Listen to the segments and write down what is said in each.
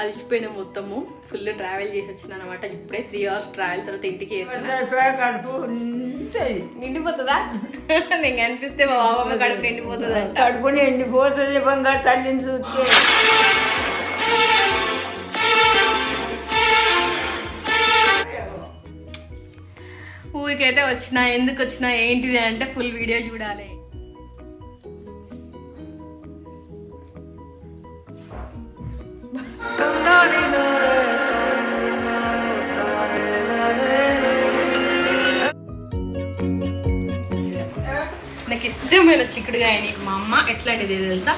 అలసిపోయిన మొత్తము. Full travel చేసి వచ్చిన అనమాట ఇప్పుడే త్రీ అవర్స్ ట్రావెల్ తర్వాత ఇంటికి. నిండిపోతుందా? నేను కనిపిస్తే మా బాబమ్మ కడుపు నిండిపోతుంది కడుపు నిండిపోతుంది బంగారు తల్లిని చూస్తే. ఊరికైతే వచ్చినా ఎందుకు వచ్చినా ఏంటిది అంటే ఫుల్ వీడియో చూడాలి. నాకు ఇష్టమైన చిక్కుడుగాయని మా అమ్మ ఎట్లాంటిది తెలుసా?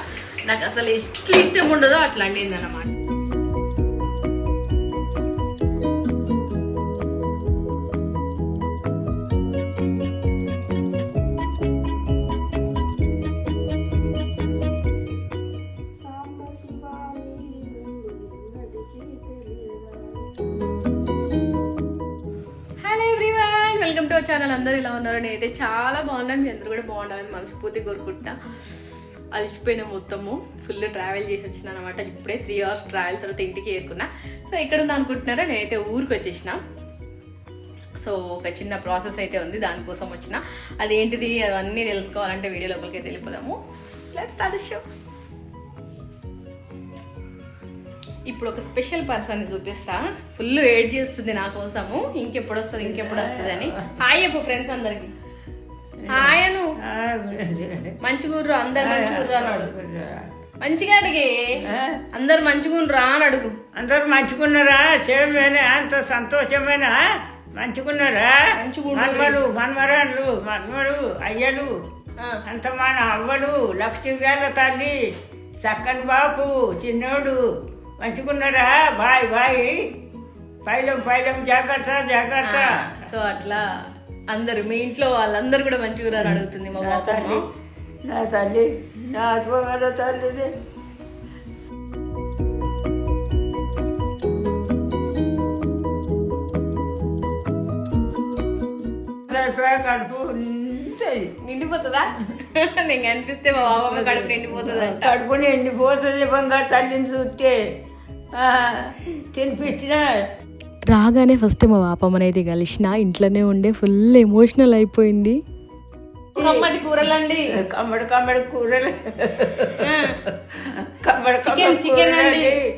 నాకు అసలు ఎట్లా ఇష్టం ఉండదో అట్లాంటిది అనమాట అందరు ఇలా ఉన్నారు నేనైతే చాలా బాగున్నాను. మీ అందరూ కూడా బాగుండాలని మనస్ఫూర్తి కోరుకుంటా. అలసిపోయిన మొత్తము. ఫుల్ ట్రావెల్ చేసి వచ్చిన అనమాట ఇప్పుడే త్రీ అవర్స్ ట్రావెల్ తర్వాత ఇంటికి చేరుకున్నా. సో ఎక్కడ ఉందా అనుకుంటున్నారా? నేనైతే ఊరికి వచ్చేసిన. సో ఒక చిన్న ప్రాసెస్ అయితే ఉంది. దానికోసం వచ్చిన. అదేంటిది? అవన్నీ తెలుసుకోవాలంటే వీడియో లోపలికి వెళ్ళిపోదాము. లెట్స్ షో ఇప్పుడు ఒక స్పెషల్ పర్సన్ చూపిస్తా. ఫుల్ వెయిట్ చేస్తుంది నా కోసము. ఇంకెప్పుడు వస్తుంది ఇంకెప్పుడు వస్తుంది అని. హాయ్ చెప్పు ఫ్రెండ్స్ అందరికి. హాయ్ అను. మంచిగుర్రు అందరు మంచిగుర్రు అన్నాడు మంచిగా అడిగే. అందరు మంచిగుండ్రా అని అడుగు. అందరు మంచుకున్నారా సేమేనా అంత సంతోషమేనా? మంచుకున్నారా. మన్మలు మన్మరాళ్ళు మన్మలు అయ్యలు అంత మన అవ్వలు లక్ష్మీ గారి తల్లి చక్కని బాపు చిన్నోడు మంచుకున్నారా బాయ్ బాయ్. పైలం పైలం జాగ్రత్త జాగ్రత్త. సో అట్లా అందరు మీ ఇంట్లో వాళ్ళందరూ కూడా మంచిగుర్రు అని అడుగుతుంది మా బాబమ్మ నా తల్లి నా ఆత్మగల తల్లిని. కడుపు. నిండిపోతుందా? నేను కనిపిస్తే మా బాబమ్మ కడుపు నిండిపోతుంది కడుపు నిండిపోతుంది బంగారు తల్లిని చూస్తే. తినిపించిన రాగానే ఫస్ట్ మా పాపమ్మని అయితే కలిసిన ఇంట్లోనే ఉండే ఫుల్ ఎమోషనల్ అయిపోయింది. కమ్మటి కూరలండి. కమ్మడి కమ్మడి కూరలు. కమ్మడి కమ్మడి chicken అండి.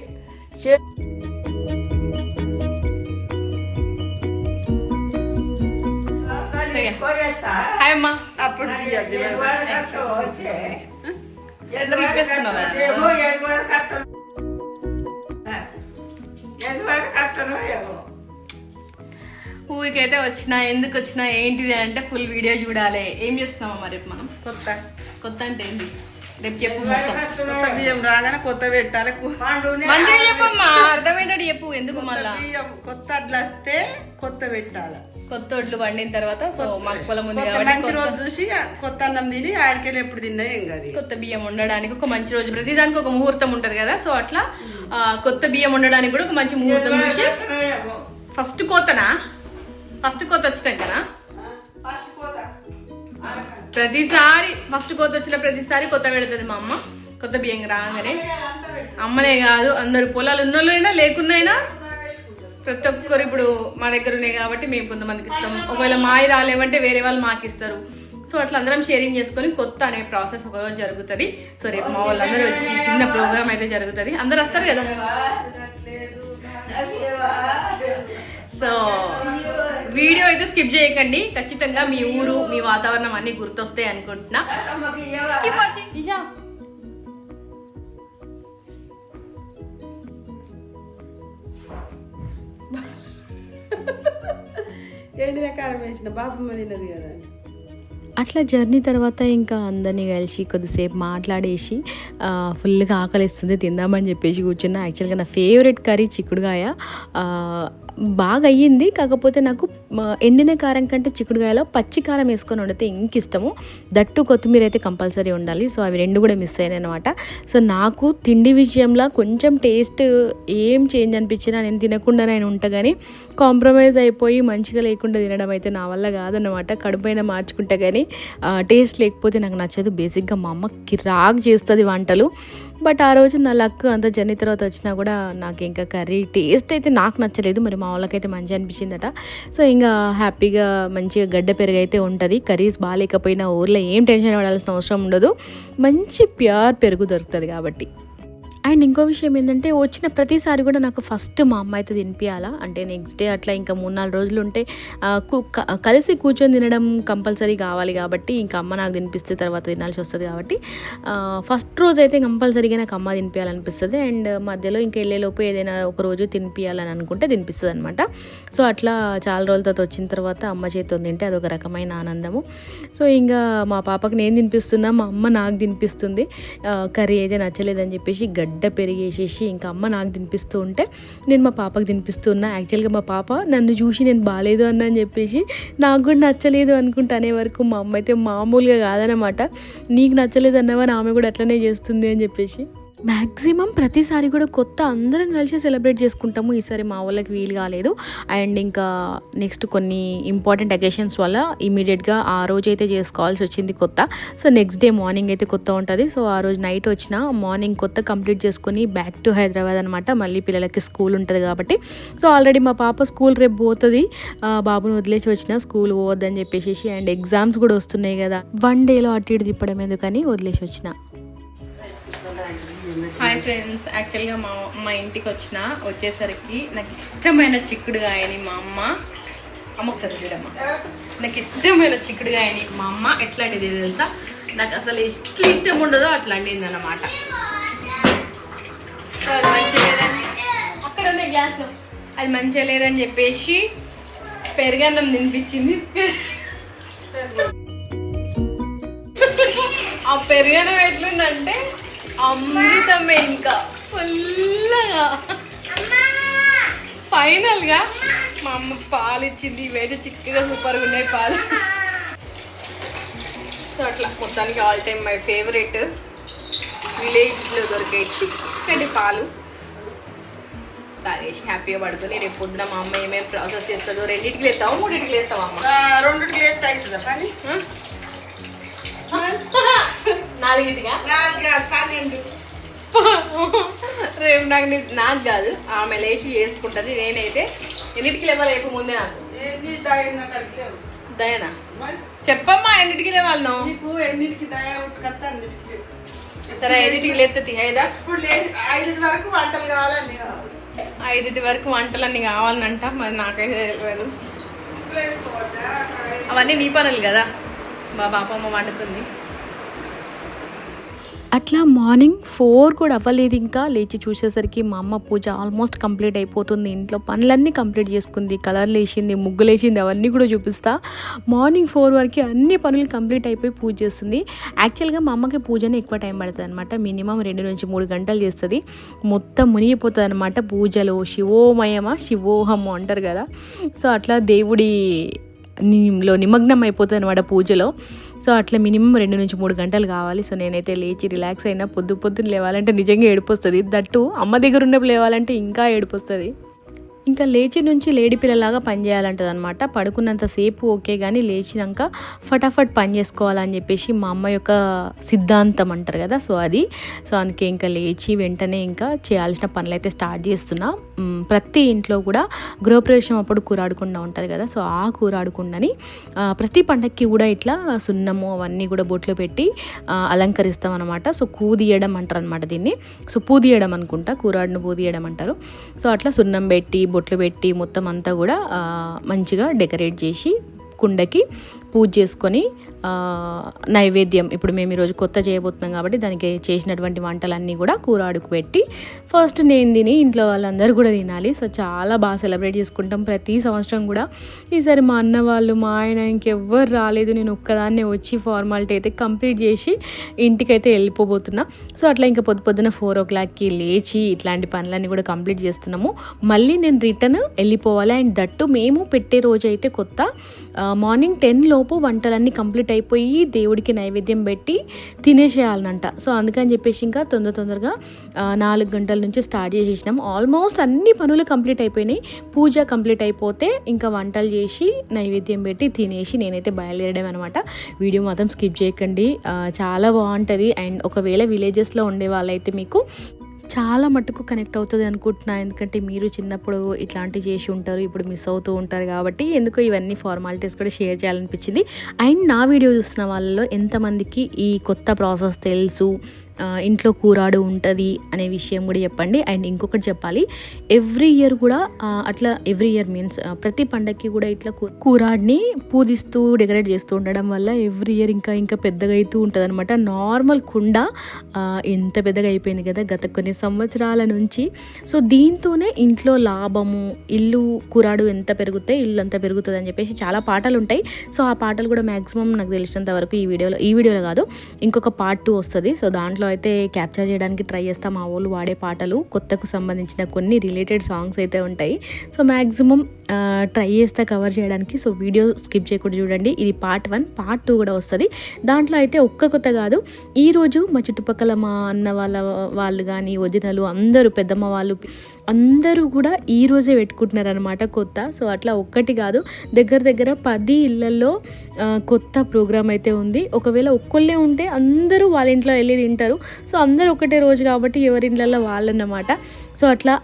అప్పుడు? ఏడు వరకు వస్తానో ఏమో. ఊరికైతే వచ్చినా ఎందుకు వచ్చినా ఏంటిది అంటే ఫుల్ వీడియో చూడాలి. ఏం చేస్తున్నామా రేపు మనం? కొత్త. కొత్త అంటే ఏంటి? రేపు చెప్పు కొత్త బియ్యం రాగానే కొత్త పెట్టాలి. మంచిగా చెప్పమ్మా అర్థమయ్యేటట్టు చెప్పు ఎందుకు మళ్ళా? కొత్త అడ్లు వస్తే కొత్త పెట్టాలి. కొత్త ఒడ్లు పండిన తర్వాత సో మాకు పొలం ఉంది మంచి రోజు చూసి కొత్త అన్నం తిని ఆడికెళ్ళి ఎప్పుడు తిన్నా ఏం కాదు కొత్త బియ్యం ఉండడానికి ఒక మంచి రోజు ప్రతిదానికి ఒక ముహూర్తం ఉంటది కదా సో అట్లా కొత్త బియ్యం ఉండడానికి కూడా ఒక మంచి ముహూర్తం చూసి. ఫస్ట్ కోతనా? ఫస్ట్ కోత వచ్చినాం కదా? ప్రతిసారి ఫస్ట్ కోత వచ్చిన ప్రతిసారి కొత్త పెడుతుంది మా అమ్మ. కొత్త బియ్యం రాగానే. అమ్మనే కాదు అందరు పొలాలు ఉన్నోళ్ళైనా లేకున్నైనా ప్రతి ఒక్కరు ఇప్పుడు మా దగ్గర ఉన్నాయి కాబట్టి మేము కొంతమందికి ఇస్తాం. ఒకవేళ మాయి రాలేమంటే వేరే వాళ్ళు మాకు ఇస్తారు. సో అట్లా అందరం షేరింగ్ చేసుకొని కొత్త అనే ప్రాసెస్ ఒక రోజు జరుగుతుంది. సో రేపు మా వాళ్ళందరూ వచ్చి చిన్న ప్రోగ్రామ్ అయితే జరుగుతుంది. అందరు వస్తారు కదా? సో వీడియో అయితే స్కిప్ చేయకండి. ఖచ్చితంగా మీ ఊరు మీ వాతావరణం అన్ని గుర్తొస్తాయి అనుకుంటున్నా. ఎండిన కారం వేసిన? బాపమ్మ తిన్నది కదా. అట్లా జర్నీ తర్వాత ఇంకా అందరినీ కలిసి కొద్దిసేపు మాట్లాడేసి ఫుల్గా ఆకలిస్తుంది తిందామని చెప్పేసి కూర్చున్నా. యాక్చువల్గా నా ఫేవరెట్ కర్రీ చిక్కుడుగాయ బాగా అయ్యింది కాకపోతే నాకు ఎండిన కారం కంటే చిక్కుడుగాయలో పచ్చి కారం వేసుకొని వండితే ఇంక ఇష్టము. దట్టు కొత్తిమీర అయితే కంపల్సరీ ఉండాలి. సో అవి రెండు కూడా మిస్ అయినాయి అనమాట సో నాకు తిండి విషయంలో కొంచెం టేస్ట్ ఏం చేంజ్ అనిపించినా నేను తినకుండా నేను ఉంటా కానీ కాంప్రమైజ్ అయిపోయి మంచిగా లేకుండా తినడం అయితే నా వల్ల కాదన్నమాట. కడుపైన మార్చుకుంటా కానీ టేస్ట్ లేకపోతే నాకు నచ్చదు. బేసిక్గా మా అమ్మ కిరాక్ చేస్తుంది వంటలు. బట్ ఆ రోజు నా లక్ అంత జర్నీ తర్వాత వచ్చినా కూడా నాకు ఇంకా కర్రీ టేస్ట్ అయితే నాకు నచ్చలేదు. మరి మా వాళ్ళకైతే మంచిగా అనిపించిందట. సో ఇంకా హ్యాపీగా మంచిగా గడ్డ పెరుగు అయితే ఉంటుంది. కర్రీస్ బాగాలేకపోయినా ఊర్లో ఏం టెన్షన్ పడాల్సిన అవసరం ఉండదు. మంచి ప్యూర్ పెరుగు దొరుకుతుంది కాబట్టి. అండ్ ఇంకో విషయం ఏంటంటే వచ్చిన ప్రతిసారి కూడా నాకు ఫస్ట్ మా అమ్మ అయితే తినిపించాలా అంటే నెక్స్ట్ డే అట్లా ఇంకా మూడు నాలుగు రోజులు ఉంటే కలిసి కూర్చొని తినడం కంపల్సరీ కావాలి కాబట్టి ఇంకా అమ్మ నాకు తినిపిస్తే తర్వాత తినాల్సి వస్తుంది కాబట్టి ఫస్ట్ రోజు అయితే కంపల్సరీగా నాకు అమ్మ తినిపించాలనిపిస్తుంది అండ్ మధ్యలో ఇంకా వెళ్ళేలోపు ఏదైనా ఒక రోజు తినిపించాలని అనుకుంటే తినిపిస్తుంది అనమాట సో అట్లా చాలా రోజుల తర్వాత వచ్చిన తర్వాత అమ్మ చేతితో తింటే అదొక రకమైన ఆనందము. సో ఇంకా మా పాపకి నేను తినిపిస్తున్నా మా అమ్మ నాకు తినిపిస్తుంది. కర్రీ అయితే నచ్చలేదని చెప్పేసి గడ్డ పెరిగేసేసి ఇంకా అమ్మ నాకు తినిపిస్తూ ఉంటే నేను మా పాపకి తినిపిస్తున్నా. యాక్చువల్గా మా పాప నన్ను చూసి నేను బాగాలేదు అన్న అని చెప్పేసి నాకు కూడా నచ్చలేదు అనుకుంటా అనే వరకు మా అమ్మ అయితే మామూలుగా కాదనమాట నీకు నచ్చలేదు అన్నవని ఆమె కూడా అట్లనే చేస్తుంది అని చెప్పేసి. మ్యాక్సిమం ప్రతిసారి కూడా కొత్త అందరం కలిసి సెలబ్రేట్ చేసుకుంటాము. ఈసారి మా వాళ్ళకి వీలు కాలేదు. అండ్ ఇంకా నెక్స్ట్ కొన్ని ఇంపార్టెంట్ అకేషన్స్ వల్ల ఇమీడియట్గా ఆ రోజు అయితే చేసుకోవాల్సి వచ్చింది కొత్త. సో నెక్స్ట్ డే మార్నింగ్ అయితే కొత్త ఉంటుంది. సో ఆ రోజు నైట్ వచ్చిన మార్నింగ్ కొత్త కంప్లీట్ చేసుకొని బ్యాక్ టు హైదరాబాద్ అనమాట మళ్ళీ పిల్లలకి స్కూల్ ఉంటుంది కాబట్టి. సో ఆల్రెడీ మా పాప స్కూల్ రేపు పోతుంది. బాబును బాబుని వదిలేసి వచ్చిన స్కూల్ పోవద్దని చెప్పేసి అండ్ ఎగ్జామ్స్ కూడా వస్తున్నాయి కదా. వన్ డేలో అటు ఇటు తిప్పడం ఎందుకని వదిలేసి వచ్చిన. హాయ్ ఫ్రెండ్స్ యాక్చువల్గా మా మా ఇంటికి వచ్చిన వచ్చేసరికి నాకు ఇష్టమైన చిక్కుడుగాయని మా అమ్మ అమ్మ ఒకసారి చూడమ్మా. నాకు ఇష్టమైన చిక్కుడుగాయని మా అమ్మ ఎట్లాంటిది తెలుసా? నాకు అసలు ఎట్లా ఇష్టం ఉండదో అట్లాంటిది అనమాట సో అది మంచిగా లేదని అక్కడ ఉన్న గ్యాస్. అది మంచిగా లేదని చెప్పేసి పెరుగన్నం తినిపించింది. ఆ పెరుగన్నం ఎట్లుందంటే అమృతమే ఇంకా. ఫుల్గా ఫైనల్గా మా అమ్మ పాలు ఇచ్చింది. ఇవైతే చిక్కగా సూపర్గా ఉన్నాయి పాలు. సో అట్లా మొత్తానికి ఆల్ టైమ్ మై ఫేవరెట్ విలేజ్లో దొరికే చిక్కటి పాలు. తాగేసి హ్యాపీగా పడుతుంది రేపు పొద్దున మా అమ్మ ఏమేమి ప్రాసెస్ చేస్తుందో రెండింటికి లేస్తావా? మూడింటికి లేస్తావా అమ్మ? లేట్ అవుతుందా పని? నాలుగింటిగా పన్నెండు. రేపు నాకు నీ- నాకు కాదు ఆమె లేచి చేసుకుంటుంది నేనైతే ఎన్నిటికి లేవాలి రేపు ముందే నాకు. ఏంది దాయిన? చెప్పమ్మా ఎన్నిటికి లేవాలి ఎన్నిటికి సరే ఐదింటికి లేదు ఐదు వరకు వంటలు కావాలని కావాలి. ఐదింటి వరకు వంటలన్నీ కావాలనంట మరి నాకైతే తెలియదు. అవన్నీ నీ పనులు కదా. మా పాపమ్మ వండుతుంది. అట్లా మార్నింగ్ ఫోర్ కూడా అవ్వలేదు ఇంకా. లేచి చూసేసరికి మా అమ్మ పూజ ఆల్మోస్ట్ కంప్లీట్ అయిపోతుంది. ఇంట్లో పనులన్నీ కంప్లీట్ చేసుకుంది. కలర్లు వేసింది ముగ్గులు వేసింది అవన్నీ కూడా చూపిస్తా. మార్నింగ్ ఫోర్ వరకు అన్ని పనులు కంప్లీట్ అయిపోయి పూజ చేస్తుంది. యాక్చువల్గా మా అమ్మకి పూజనే ఎక్కువ టైం పడుతుంది అనమాట మినిమం రెండు నుంచి మూడు గంటలు చేస్తుంది. మొత్తం మునిగిపోతుంది అనమాట పూజలో. శివోమయమా? శివోహము అంటారు కదా. సో అట్లా దేవుడి లో నిమగ్నం అయిపోతుంది అనమాట పూజలో. సో అట్లా మినిమం రెండు నుంచి మూడు గంటలు కావాలి. సో నేనైతే లేచి రిలాక్స్ అయినా పొద్దు పొద్దున్న లేవాలంటే నిజంగా ఏడుపు వస్తుంది. దట్టు అమ్మ దగ్గర ఉన్నప్పుడు లేవాలంటే ఇంకా ఏడుపు వస్తుంది. ఇంకా లేచి నుంచి లేడీ పిల్లలాగా పనిచేయాలంటది అనమాట పడుకున్నంతసేపు ఓకే కానీ లేచినాక ఫటాఫట్ పని చేసుకోవాలని చెప్పేసి మా అమ్మ యొక్క సిద్ధాంతం అంటారు కదా సో అది. సో అందుకే ఇంకా లేచి వెంటనే ఇంకా చేయాల్సిన పనులు అయితే స్టార్ట్ చేస్తున్నా. ప్రతి ఇంట్లో కూడా గృహప్రవేశం అప్పుడు కూరాడకుండా ఉంటుంది కదా సో ఆ కూరాడకుండాని ప్రతి పండక్కి కూడా ఇట్లా సున్నము అవన్నీ కూడా బొట్లు పెట్టి అలంకరిస్తాం అనమాట సో కూదియడం అంటారు అనమాట దీన్ని. సో పూదియడం అనుకుంటా కూరాడును పూదియడం అంటారు. సో అట్లా సున్నం పెట్టి బొట్లు పెట్టి మొత్తం అంతా కూడా మంచిగా డెకరేట్ చేసి కుండకి పూజ చేసుకొని నైవేద్యం. ఇప్పుడు మేము ఈరోజు కొత్త చేయబోతున్నాం కాబట్టి దానికి చేసినటువంటి వంటలన్నీ కూడా కూర అడుగు పెట్టి ఫస్ట్ నేను తిని ఇంట్లో వాళ్ళందరూ కూడా తినాలి. సో చాలా బాగా సెలబ్రేట్ చేసుకుంటాం ప్రతి సంవత్సరం కూడా. ఈసారి మా అన్న వాళ్ళు మా ఆయన ఇంకెవ్వరు రాలేదు. నేను ఒక్కదాన్నే వచ్చి ఫార్మాలిటీ అయితే కంప్లీట్ చేసి ఇంటికైతే వెళ్ళిపోబోతున్నా. సో అట్లా ఇంకా పొద్దు పొద్దున ఫోర్ ఓ క్లాక్కి లేచి ఇట్లాంటి పనులన్నీ కూడా కంప్లీట్ చేస్తున్నాము. మళ్ళీ నేను రిటర్న్ వెళ్ళిపోవాలి. అండ్ దట్టు మేము పెట్టే రోజు అయితే కొత్త మార్నింగ్ టెన్ లోపు వంటలన్నీ కంప్లీట్ అయిపోయి దేవుడికి నైవేద్యం పెట్టి తినేసేయాలనంట. సో అందుకని చెప్పేసి ఇంకా తొందర తొందరగా నాలుగు గంటల నుంచి స్టార్ట్ చేసేసినాం. ఆల్మోస్ట్ అన్ని పనులు కంప్లీట్ అయిపోయినాయి. పూజ కంప్లీట్ అయిపోతే ఇంకా వంటలు చేసి నైవేద్యం పెట్టి తినేసి నేనైతే బయలుదేరడం అనమాట వీడియో మాత్రం స్కిప్ చేయకండి. చాలా బాగుంటుంది. అండ్ ఒకవేళ విలేజెస్లో ఉండే వాళ్ళైతే మీకు చాలా మట్టుకు కనెక్ట్ అవుతుంది అనుకుంటున్నా. ఎందుకంటే మీరు చిన్నప్పుడు ఇట్లాంటివి చేసి ఉంటారు ఇప్పుడు మిస్ అవుతూ ఉంటారు కాబట్టి ఎందుకో ఇవన్నీ ఫార్మాలిటీస్ కూడా షేర్ చేయాలనిపించింది. అండ్ నా వీడియో చూసిన వాళ్ళలో ఎంతమందికి ఈ కొత్త ప్రాసెస్ తెలుసు ఇంట్లో కూరాడు ఉంటుంది అనే విషయం కూడా చెప్పండి. అండ్ ఇంకొకటి చెప్పాలి ఎవ్రీ ఇయర్ కూడా అట్లా ఎవ్రీ ఇయర్ మీన్స్ ప్రతి పండగకి కూడా ఇట్లా కూ- కూరాడిని పూజిస్తూ డెకరేట్ చేస్తూ ఉండడం వల్ల ఎవ్రీ ఇయర్ ఇంకా ఇంకా పెద్దగా అవుతూ ఉంటుంది అనమాట నార్మల్ కుండ ఎంత పెద్దగా అయిపోయింది కదా గత కొన్ని సంవత్సరాల నుంచి. సో దీంతోనే ఇంట్లో లాభము ఇల్లు కూరాడు ఎంత పెరిగితే ఇల్లు అంత పెరుగుతుంది అని చెప్పేసి చాలా పాటలు ఉంటాయి. సో ఆ పాటలు కూడా మ్యాక్సిమం నాకు తెలిసినంత వరకు ఈ వీడియోలో ఈ వీడియోలో కాదు ఇంకొక పార్ట్ టూ వస్తుంది. సో దాంట్లో అయితే క్యాప్చర్ చేయడానికి ట్రై చేస్తాం మా వాళ్ళు వాడే పాటలు కొత్తకు సంబంధించిన కొన్ని రిలేటెడ్ సాంగ్స్ అయితే ఉంటాయి. సో మ్యాక్సిమం ట్రై చేస్తా కవర్ చేయడానికి. సో వీడియో స్కిప్ చేయకుండా చూడండి. ఇది పార్ట్ వన్ పార్ట్ టూ కూడా వస్తుంది. దాంట్లో అయితే ఒక్క కొత్త కాదు. ఈరోజు మా చుట్టుపక్కల మా అన్న వాళ్ళ వాళ్ళు కానీ వదినలు అందరూ పెద్దమ్మ వాళ్ళు అందరూ కూడా ఈ రోజే పెట్టుకుంటున్నారు అనమాట కొత్త. సో అట్లా ఒక్కటి కాదు. దగ్గర దగ్గర పది ఇళ్ళలో కొత్త ప్రోగ్రామ్ అయితే ఉంది. ఒకవేళ ఒక్కళ్ళే ఉంటే అందరూ వాళ్ళ ఇంట్లో వెళ్ళి తింటారు. సో అందరూ ఒకటే రోజు కాబట్టి ఎవరి ఇళ్ళల్లో వాళ్ళన్నమాట. సో అట్లా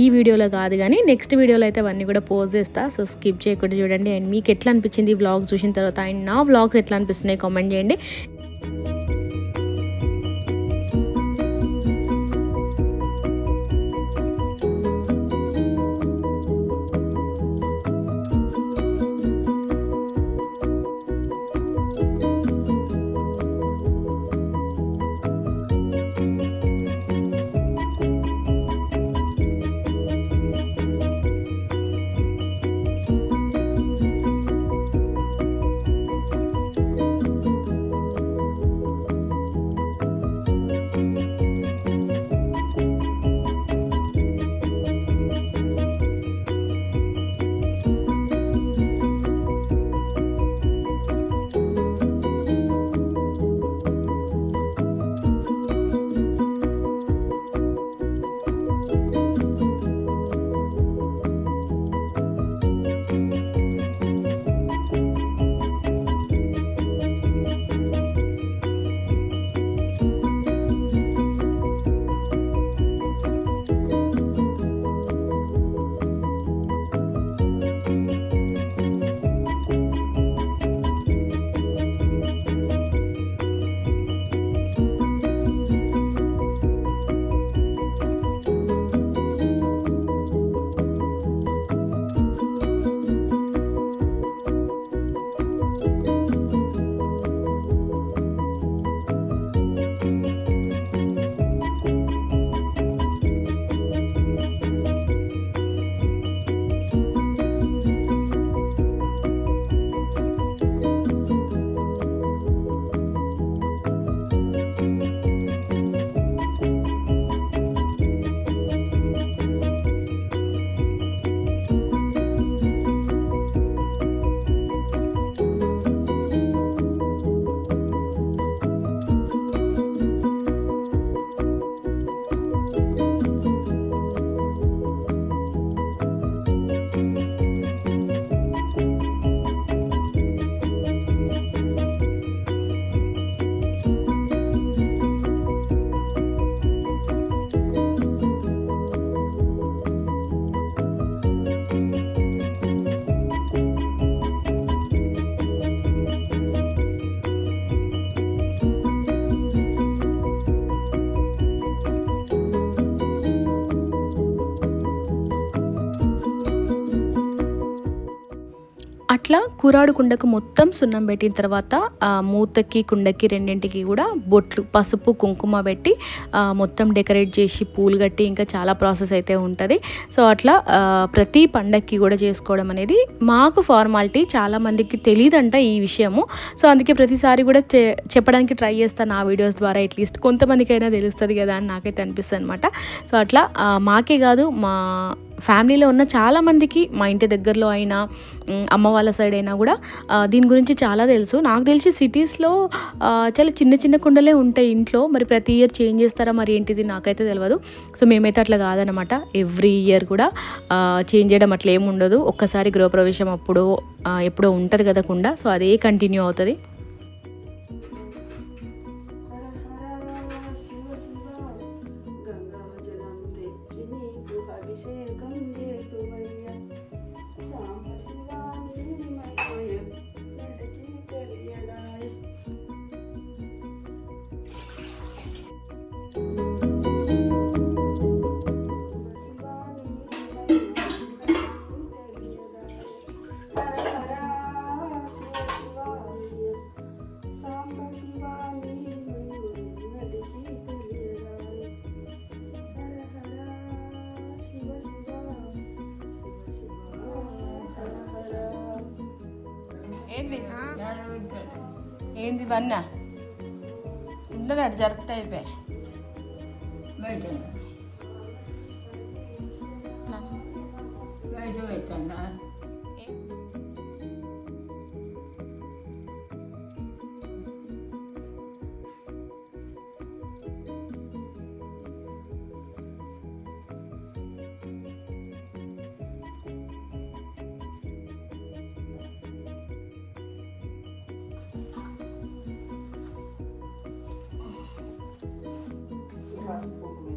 ఈ వీడియోలో కాదు కానీ నెక్స్ట్ వీడియోలో అయితే అవన్నీ కూడా పోస్ట్ చేస్తా. సో స్కిప్ చేయకుండా చూడండి. అండ్ మీకు ఎట్లా అనిపించింది ఈ వ్లాగ్ చూసిన తర్వాత? అండ్ నా వ్లాగ్స్ ఎట్లా అనిపిస్తున్నాయి? కామెంట్ చేయండి. అట్లా కూరాడు కుండకు మొత్తం సున్నం పెట్టిన తర్వాత మూతకి కుండకి రెండింటికి కూడా బొట్లు పసుపు కుంకుమ పెట్టి మొత్తం డెకరేట్ చేసి పూలు కట్టి ఇంకా చాలా ప్రాసెస్ అయితే ఉంటుంది. సో అట్లా ప్రతి పండక్కి కూడా చేసుకోవడం అనేది మాకు ఫార్మాలిటీ చాలామందికి తెలియదంట ఈ విషయము. సో అందుకే ప్రతిసారి కూడా చెప్పడానికి ట్రై చేస్తాను ఆ వీడియోస్ ద్వారా అట్లీస్ట్. కొంతమందికైనా తెలుస్తుంది కదా అని నాకైతే అనిపిస్తుంది అనమాట సో అట్లా మాకే కాదు మా ఫ్యామిలీలో ఉన్న చాలామందికి మా ఇంటి దగ్గరలో అయినా అమ్మ వాళ్ళ సైడ్ అయినా కూడా దీని గురించి చాలా తెలుసు. నాకు తెలిసి సిటీస్లో చాలా చిన్న చిన్న కుండలే ఉంటాయి ఇంట్లో. మరి ప్రతి ఇయర్ చేంజ్ చేస్తారా మరి ఏంటిది నాకైతే తెలియదు సో మేమైతే అట్లా కాదనమాట ఎవ్రీ ఇయర్ కూడా చేంజ్ చేయడం అట్లా ఏమి ఉండదు. ఒక్కసారి గృహప్రవేశం అప్పుడు ఎప్పుడో ఉంటుంది కదా కుండ. సో అదే కంటిన్యూ అవుతుంది. ఏంది ఇవన్నా ఉండనాడు జరుగుతా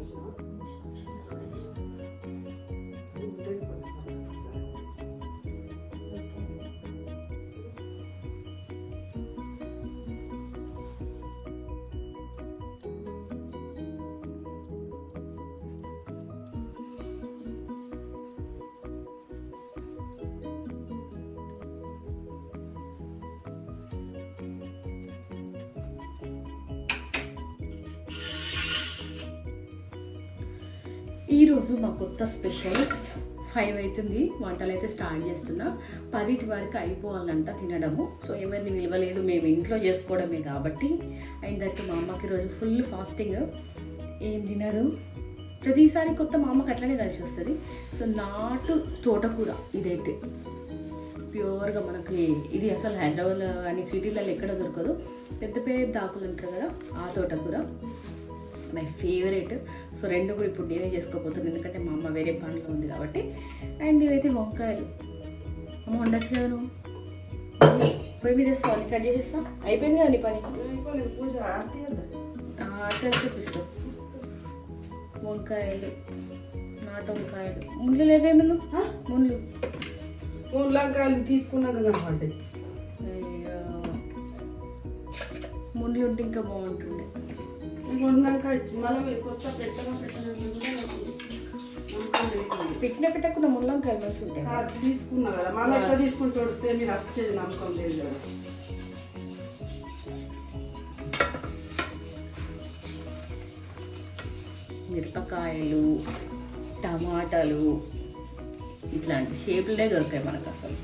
పసుపు ఈరోజు మా కొత్త స్పెషల్స్ ఫైవ్ అవుతుంది. వంటలు అయితే స్టార్ట్ చేస్తున్నా. పదిటి వరకు అయిపోవాలంట తినడము. సో ఏమైంది విలువలేదు మేము ఇంట్లో చేసుకోవడమే కాబట్టి. అండ్ దట్ మా అమ్మకి రోజు ఫుల్ ఫాస్టింగ్. ఏం తినరు? ప్రతిసారి కొత్త మా అమ్మకి అట్లనే కలిసి వస్తుంది. సో నాటు తోటకూర ఇదైతే. ప్యూర్గా మనకి ఇది అసలు హైదరాబాద్ అని సిటీలలో ఎక్కడ దొరకదు. పెద్ద పెద్ద ఆకులు ఉంటారు కదా ఆ తోటకూర. మై ఫేవరెట్ సో రెండు కూడా ఇప్పుడు నేనే చేసుకోబోతున్నాను. ఎందుకంటే మా అమ్మ వేరే పనిలో ఉంది కాబట్టి. అండ్ ఇవైతే వంకాయలు. అమ్మ ఉండొచ్చు కదా నువ్వు? పొయ్యి మీద వేస్తావు? కట్ చేసేస్తా? అయిపోయింది కదా నీ పని? అయిపోయింది పూజ ఆర్తి కదా ఆ, అట్లా చూపిస్తావు వంకాయలు నాటు వంకాయలు. ముళ్ళు లేవేమన్నా ఆ? ముళ్ళు. ముల్లంకాయలు తీసుకున్నాక అయ్యో. ముళ్ళు ఉంటే ఇంకా ఇచ్చి మళ్ళీ కొత్త పెట్టగా పెట్టిన పెట్టకుండా ముళ్ళంకాయలు మంచిగా ఉంటాయి తీసుకున్నా కదా. మళ్ళీ తీసుకుంటూ వస్తే మీరు వచ్చేది నమ్మకం లేదు కదా. మిరపకాయలు టమాటాలు ఇట్లాంటి షేపులే దొరికాయి మనకు అసలు.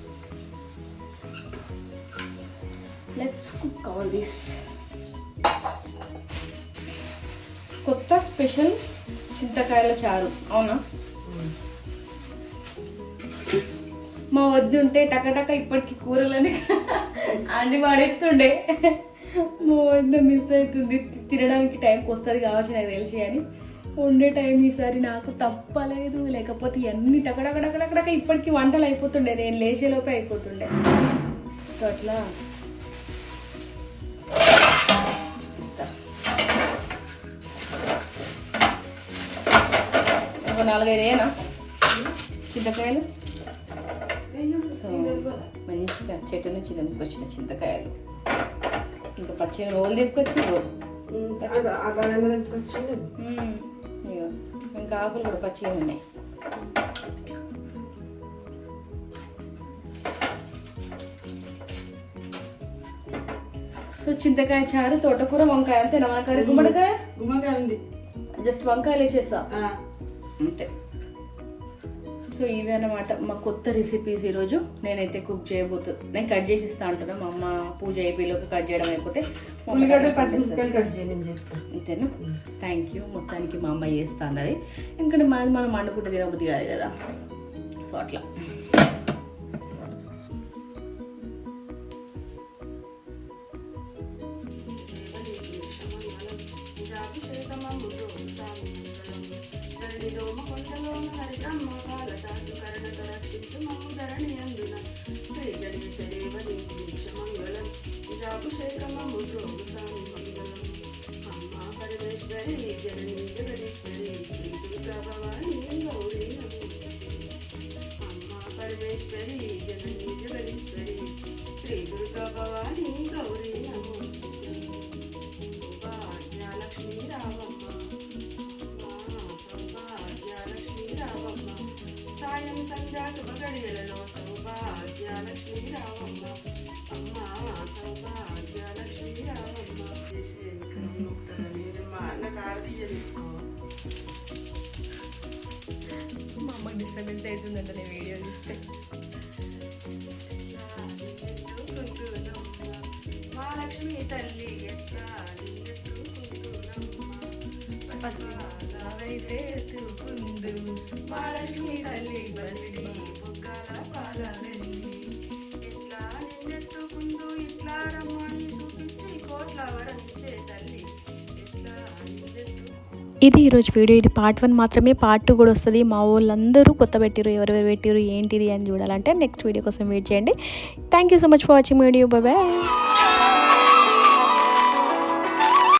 Let's cook all this special చింతకాయల చారు. అవునా? మా వద్దు ఉంటే టకటక ఇప్పటికి కూరలని అన్ని వాడెత్తుండే మా వద్ద మిస్ అవుతుంది. తినడానికి టైంకి వస్తుంది కావచ్చు నాకు తెలిసి అని ఉండే టైం ఈసారి నాకు తప్పలేదు. లేకపోతే ఇవన్నీ టకడకడకడకడక ఇప్పటికీ వంటలు అయిపోతుండే. నేను లేచేలోపే అయిపోతుండే. సో అట్లా నాలుగైదు ఏనా చింతకాయలు? సో మంచిగా చెట్టు నుంచి తెంపుకొచ్చిన చింతకాయలు? ఇంకా పచ్చి రోలు తెంపుకొచ్చి ఇంకా ఆకులు కూడా పచ్చిగా ఉన్నాయి. సో చింతకాయ చారు తోటకూర వంకాయ అంతేనా? మన కర్రీ గుమ్మడికాయ? గుమ్మకాయ ఉంది. జస్ట్ వంకాయలు వేసేస్తా అంతే. సో ఇవి అన్నమాట మా కొత్త రెసిపీస్ ఈరోజు నేనైతే కుక్ చేయబోతు నేను కట్ చేసి ఇస్తా అంటున్నా. మా అమ్మ పూజ అయిపోయేలోపు కట్ చేయడం అయిపోతే అమ్మ అంతేనా? థ్యాంక్ యూ మొత్తానికి మా అమ్మాయి చేస్తా అన్నది. ఎందుకంటే మనది మనం వండుకుంటే తినబుద్ధి కాదు కదా. సో అట్లా. ఇది ఈరోజు వీడియో. ఇది పార్ట్ వన్ మాత్రమే. పార్ట్ టూ కూడా వస్తుంది. మా వాళ్ళందరూ కొత్త పెట్టిరు ఎవరెవరు పెట్టిరు ఏంటిది అని చూడాలంటే నెక్స్ట్ వీడియో కోసం వెయిట్ చేయండి. Thank you so much for watching video bye